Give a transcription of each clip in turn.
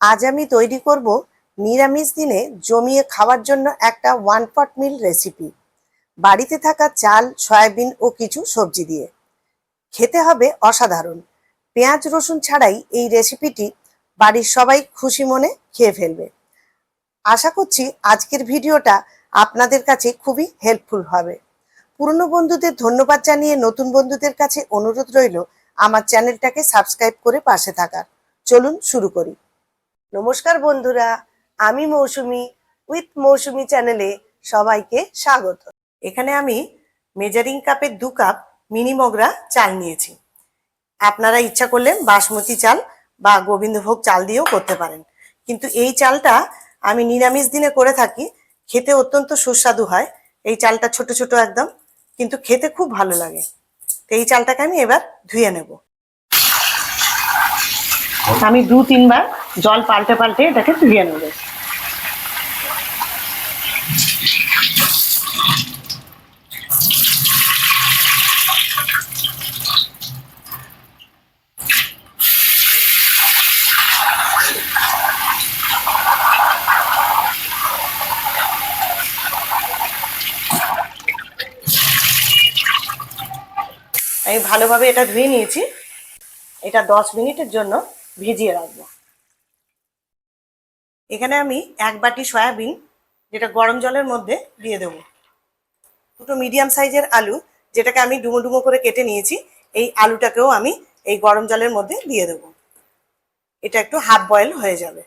আজ আমি তৈরি করব নিরামিষ দিনে জমিয়ে খাওয়ার জন্য একটা ওয়ান পট মিল রেসিপি বাড়িতে থাকা চাল, সয়াবিন ও কিছু সবজি দিয়ে। খেতে হবে অসাধারণ। পেঁয়াজ, রসুন ছাড়াই এই রেসিপিটি বাড়ির সবাই খুশি মনে খেয়ে ফেলবে। আশা করছি আজকের ভিডিওটা আপনাদের কাছে খুবই হেল্পফুল হবে। পুরনো বন্ধুদের ধন্যবাদ জানিয়ে নতুন বন্ধুদের কাছে অনুরোধ রইল আমার চ্যানেলটাকে সাবস্ক্রাইব করে পাশে থাকার। চলুন শুরু করি। নমস্কার বন্ধুরা, আমি মৌসুমি উইথ মৌসুমি চ্যানেলে সবাইকে স্বাগত। এখানে আমি মেজারিং কাপের দু কাপ মিনি মগরা চাল নিয়েছি। আপনারা ইচ্ছা করলে বাসমতি চাল বা গোবিন্দভোগ চাল দিয়েও করতে পারেন। কিন্তু এই চালটা আমি নিরামিষ দিনে করে থাকি, খেতে অত্যন্ত সুস্বাদু হয়। এই চালটা ছোট ছোট একদম, কিন্তু খেতে খুব ভালো লাগে। এই চালটাকে আমি এবার ধুয়ে নেব। আমি দু তিনবার জল পাল্টে পাল্টে এটাকে ধুয়ে নেব। আমি ভালোভাবে এটা ধুয়ে নিয়েছি। এটা দশ মিনিটের জন্য ভিজিয়ে রাখব। এখানে আমি এক বাটি সয়াবিন, যেটা গরম জলের মধ্যে দিয়ে দেবো। দুটো মিডিয়াম সাইজের আলু, যেটাকে আমি ডুমো ডুমো করে কেটে নিয়েছি, এই আলুটাকেও আমি এই গরম জলের মধ্যে দিয়ে দেবো। এটা একটু হাফ বয়েল হয়ে যাবে।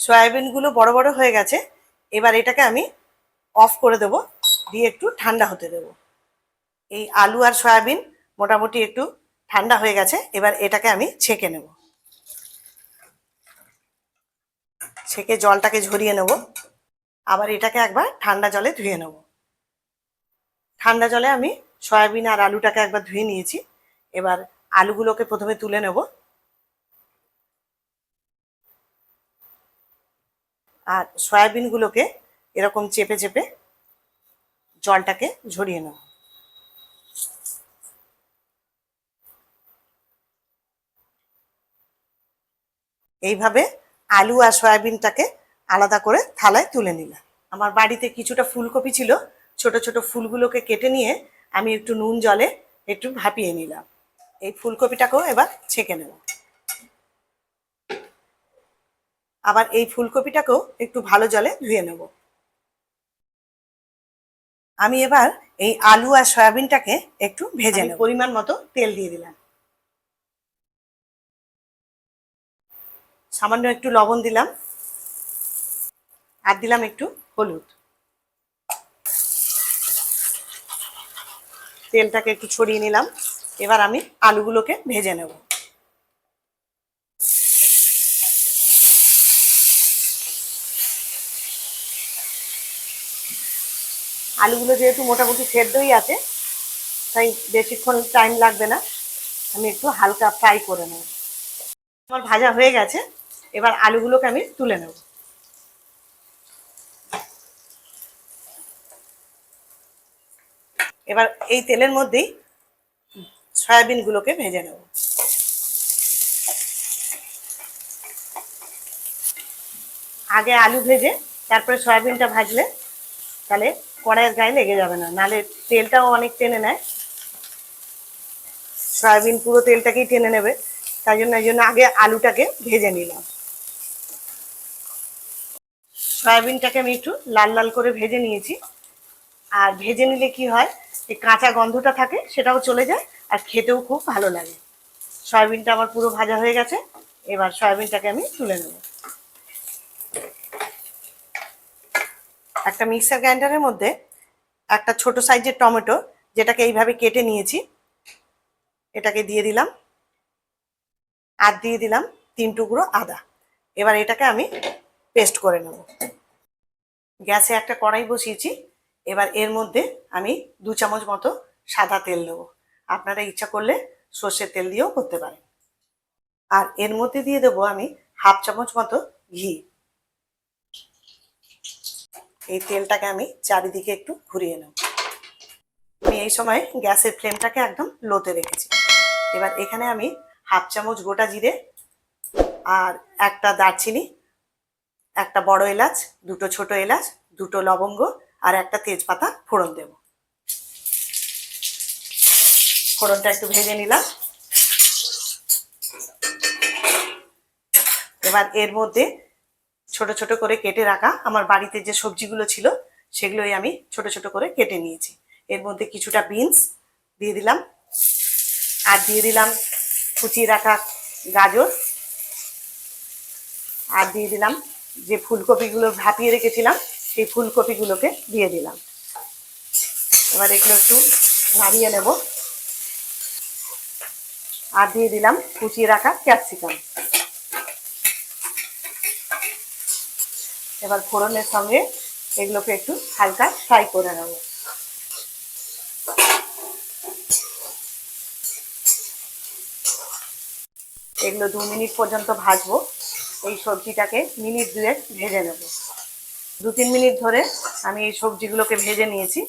সয়াবিনগুলো বড় বড় হয়ে গেছে, এবার এটাকে আমি অফ করে দেব, দিয়ে একটু ঠান্ডা হতে দেব। এই আলু আর সয়াবিন মোটামুটি একটু ঠান্ডা হয়ে গেছে, এবার এটাকে আমি ছেঁকে নেব। ছেঁকে জলটাকে ঝরিয়ে নেব। আবার এটাকে একবার ঠান্ডা জলে ধুয়ে নেব। ঠান্ডা জলে আমি সয়াবিন আর আলুটাকে একবার ধুয়ে নিয়েছি। এবার আলুগুলোকে প্রথমে তুলে নেব। আর সয়াবিনগুলোকে এরকম চেপে চেপে জলটাকে ঝরিয়ে নেব। এইভাবে আলু আর সয়াবিনটাকে আলাদা করে থালায় তুলে নিলাম। আমার বাড়িতে কিছুটা ফুলকপি ছিল ছোট ছোট ফুলগুলোকে কেটে নিয়ে আমি একটু নুন জলে একটু ভাপিয়ে নিলাম। এই ফুলকপিটাকেও এবার ছেঁকে নেব। আবার এই ফুলকপিটাকেও একটু ভালো জলে ধুয়ে নেব। আমি এবার এই আলু আর সয়াবিনটাকে একটু ভেজে নেব। পরিমাণ মতো তেল দিয়ে দিলাম। সামান্য একটু লবণ দিলাম। আর দিলাম একটু হলুদ। তেলটাকে একটু ছড়িয়ে নিলাম। এবার আমি আলুগুলোকে ভেজে নেব। আলুগুলো যেহেতু মোটামুটি সেদ্ধই আছে, তাই বেশিক্ষণ টাইম লাগবে না। আমি একটু হালকা ফ্রাই করে নেব। আমার ভাজা হয়ে গেছে। এবার আলুগুলোকে আমি তুলে নেব। এবার এই তেলের মধ্যেই সয়াবিনগুলোকে ভেজে নেব। আগে আলু ভেজে তারপরে সয়াবিনটা ভাজলে তাহলে কড়াইয়ের গায়ে লেগে যাবে না নালে তেলটাও অনেক টেনে নেয়। সয়াবিন পুরো তেলটাকেই টেনে নেবে, তাই জন্য এই জন্য আগে আলুটাকে ভেজে নিলাম। সয়াবিনটাকে আমি একটু লাল লাল করে ভেজে নিয়েছি। আর ভেজে নিলে কি হয় এই কাঁচা গন্ধটা থাকে সেটাও চলে যায় আর খেতেও খুব ভালো লাগে। সয়াবিনটা আমার পুরো ভাজা হয়ে গেছে, এবার সয়াবিনটাকে আমি তুলে নেব। একটা মিক্সার গ্রাইন্ডারের মধ্যে একটা ছোট সাইজের টমেটো, যেটাকে এইভাবে কেটে নিয়েছি, এটাকে দিয়ে দিলাম। আর দিয়ে দিলাম তিন টুকরো আদা। এবার এটাকে আমি পেস্ট করে নেব। গ্যাসে একটা কড়াই বসিয়েছি, এবার এর মধ্যে আমি দু চামচ মতো সাদা তেল দেবো আপনারা ইচ্ছা করলে সর্ষের তেল দিয়েও করতে পারেন। আর এর মধ্যে দিয়ে দেবো আমি হাফ চামচ মতো ঘি। এই তেলটাকে আমি চারিদিকে একটু ঘুরিয়ে নেব। আমি এই সময় গ্যাসের ফ্লেমটাকে একদম লোতে রেখেছি। এবার এখানে আমি হাফ চামচ গোটা জিরে আর একটা দারচিনি একটা বড় এলাচ, দুটো ছোট এলাচ, দুটো লবঙ্গ আর একটা তেজপাতা ফোড়ন দেব। ফোড়নটা একটু ভেজে নিলাম। এবার এর মধ্যে ছোট ছোট করে কেটে রাখা আমার বাড়িতে যে সবজিগুলো ছিল, সেগুলোই আমি ছোট ছোট করে কেটে নিয়েছি। এর মধ্যে কিছুটা বিনস দিয়ে দিলাম আর দিয়ে দিলাম কুচিয়ে রাখা গাজর আর দিয়ে দিলাম যে ফুলকপিগুলো ভাপিয়ে রেখেছিলাম, সেই ফুলকপিগুলোকে দিয়ে দিলাম। এবার এগুলো একটু নাড়িয়ে নেব। আর দিয়ে দিলাম কুচিয়ে রাখা ক্যাপসিকাম। এবার ফোড়নের সঙ্গে এগুলোকে একটু হালকা ফ্রাই করে নেব। এগুলো দু মিনিট পর্যন্ত ভাজবো। এই সবজিটাকে মিনিট দুয়েক ভেজে নেব। দু তিন মিনিট ধরে আমি এই সবজিগুলোকে ভেজে নিয়েছি।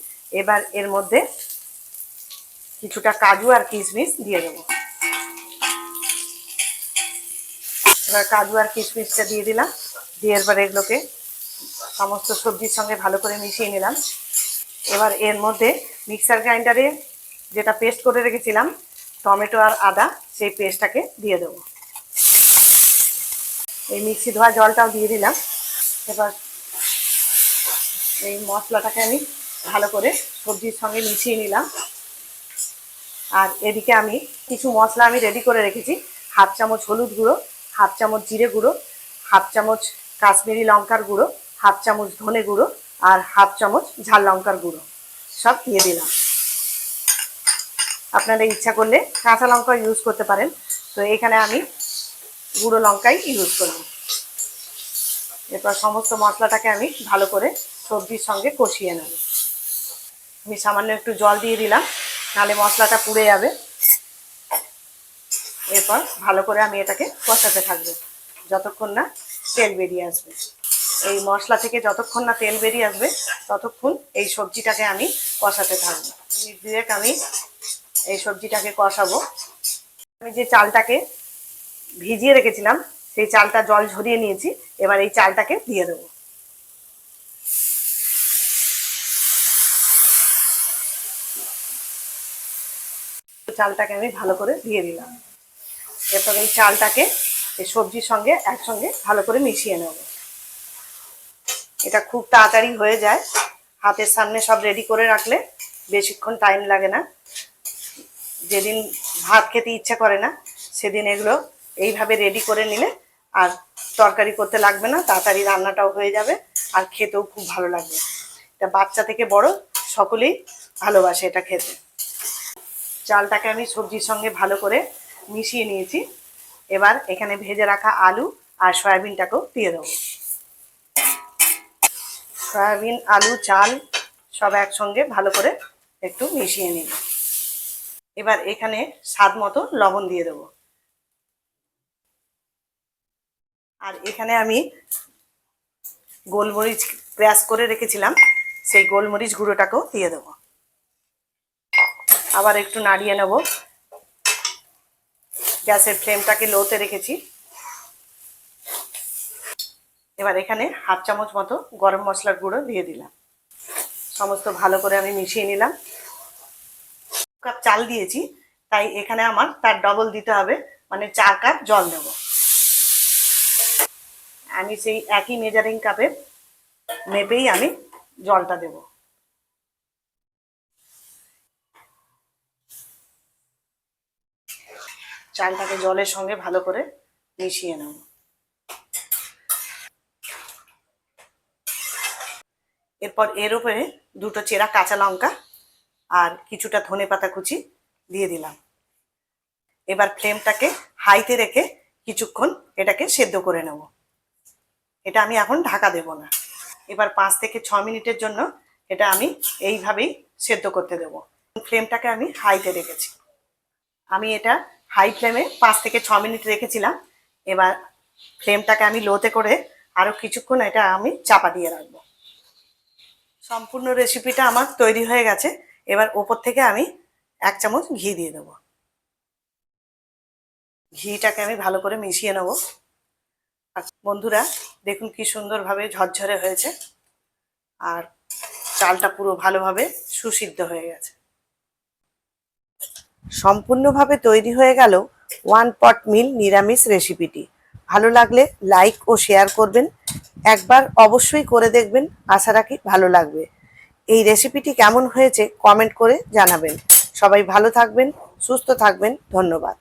এবার এর মধ্যে কিছুটা কাজু আর কিশমিশ দিয়ে দেবো। এবার কাজু আর কিশমিশটা দিয়ে দিলাম। দিয়ে এবার এগুলোকে সমস্ত সবজির সঙ্গে ভালো করে মিশিয়ে নিলাম। এবার এর মধ্যে মিক্সার গ্রাইন্ডারে যেটা পেস্ট করে রেখেছিলাম, টমেটো আর আদা, সেই পেস্টটাকে দিয়ে দেবো। এই মিক্সি ধোয়া জলটাও দিয়ে দিলাম। এবার এই মশলাটাকে আমি ভালো করে সবজির সঙ্গে মিশিয়ে নিলাম। আর এদিকে আমি কিছু মশলা আমি রেডি করে রেখেছি। হাফ চামচ হলুদ গুঁড়ো, হাফ চামচ জিরে গুঁড়ো, হাফ চামচ কাশ্মীরি লঙ্কার গুঁড়ো, হাফ চামচ ধনে গুঁড়ো আর হাফ চামচ ঝাল লঙ্কার গুঁড়ো সব দিয়ে দিলাম। আপনারা ইচ্ছা করলে কাঁচা লঙ্কা ইউজ করতে পারেন। তো এখানে আমি গুঁড়ো লঙ্কাই ইউজ করব। এরপর সমস্ত মশলাটাকে আমি ভালো করে সবজির সঙ্গে কষিয়ে নেব। আমি সামান্য একটু জল দিয়ে দিলাম, নাহলে মশলাটা পুড়ে যাবে। এরপর ভালো করে আমি এটাকে কষাতে থাকব, যতক্ষণ না তেল বেরিয়ে আসবে। এই মশলা থেকে যতক্ষণ না তেল বেরিয়ে আসবে, ততক্ষণ এই সবজিটাকে আমি কষাতে থাকব। মিনিট দুয়েক আমি এই সবজিটাকে কষাবো। আমি যে চালটাকে ভিজিয়ে রেখেছিলাম, সেই চালটা জল ঝরিয়ে নিয়েছি, এবার এই চালটাকে দিয়ে দেবো। চালটাকে আমি ভালো করে দিয়ে দিলাম। এরপর এই চালটাকে এই সবজির সঙ্গে একসঙ্গে ভালো করে মিশিয়ে নেব। এটা খুব তাড়াতাড়ি হয়ে যায়। হাতের সামনে সব রেডি করে রাখলে বেশিক্ষণ টাইম লাগে না। যেদিন ভাত খেতে ইচ্ছা করে না, সেদিন এগুলো এইভাবে রেডি করে নিলে আর তরকারি করতে লাগবে না, তাড়াতাড়ি রান্নাটাও হয়ে যাবে আর খেতেও খুব ভালো লাগবে। এটা বাচ্চা থেকে বড়, সকলেই ভালোবাসে এটা খেতে। চালটাকে আমি সবজির সঙ্গে ভালো করে মিশিয়ে নিয়েছি। এবার এখানে ভেজে রাখা আলু আর সয়াবিনটাকেও দিয়ে দেবো। সয়াবিন, আলু, চাল সব একসঙ্গে ভালো করে একটু মিশিয়ে নিই এবার এখানে স্বাদ মতো লবণ দিয়ে দেবো। আর এখানে আমি গোলমরিচ ক্র্যাশ করে রেখেছিলাম, সেই গোলমরিচ গুঁড়োটাকেও দিয়ে দেবো। আবার একটু নাড়িয়ে নেব। গ্যাসের ফ্লেমটাকে লোতে রেখেছি। এবার এখানে হাফ চামচ মতো গরম মশলার গুঁড়ো দিয়ে দিলাম। সমস্ত ভালো করে আমি মিশিয়ে নিলাম। কাপ চাল দিয়েছি, তাই এখানে আমার তার ডবল দিতে হবে মানে চার কাপ জল দেব। আমি সেই একই মেজারিং কাপের মেপেই আমি জলটা দেব। চালটাকে জলের সঙ্গে ভালো করে মিশিয়ে নেব। এরপর এর উপরে দুটো চেরা কাঁচা লঙ্কা আর কিছুটা ধনে পাতা কুচি দিয়ে দিলাম। এবার ফ্লেমটাকে হাইতে রেখে কিছুক্ষণ এটাকে সেদ্ধ করে নেব। এটা আমি এখন ঢাকা দেব না। এবার পাঁচ থেকে ছ মিনিটের জন্য এটা আমি এইভাবেই সেদ্ধ করতে দেব। ফ্লেমটাকে আমি হাইতে রেখেছি। আমি এটা হাই ফ্লেমে পাঁচ থেকে ছ মিনিট রেখেছিলাম। এবার ফ্লেমটাকে আমি লোতে করে আরও কিছুক্ষণ এটা আমি চাপা দিয়ে রাখব। সম্পূর্ণ রেসিপিটা আমার তৈরি হয়ে গেছে। এবার ওপর থেকে আমি এক চামচ ঘি দিয়ে দেবো। ঘিটাকে আমি ভালো করে মিশিয়ে নেব। বন্ধুরা দেখুন কি সুন্দরভাবে ঝরঝরে হয়েছে। আর চালটা পুরো ভালোভাবে সুসিদ্ধ হয়ে গেছে। সম্পূর্ণভাবে তৈরি হয়ে গেল ওয়ান পট মিল নিরামিষ রেসিপিটি। ভালো লাগলে লাইক ও শেয়ার করবেন। একবার অবশ্যই করে দেখবেন, আশা রাখি ভালো লাগবে। এই রেসিপিটি কেমন হয়েছে কমেন্ট করে জানাবেন। সবাই ভালো থাকবেন, সুস্থ থাকবেন, ধন্যবাদ।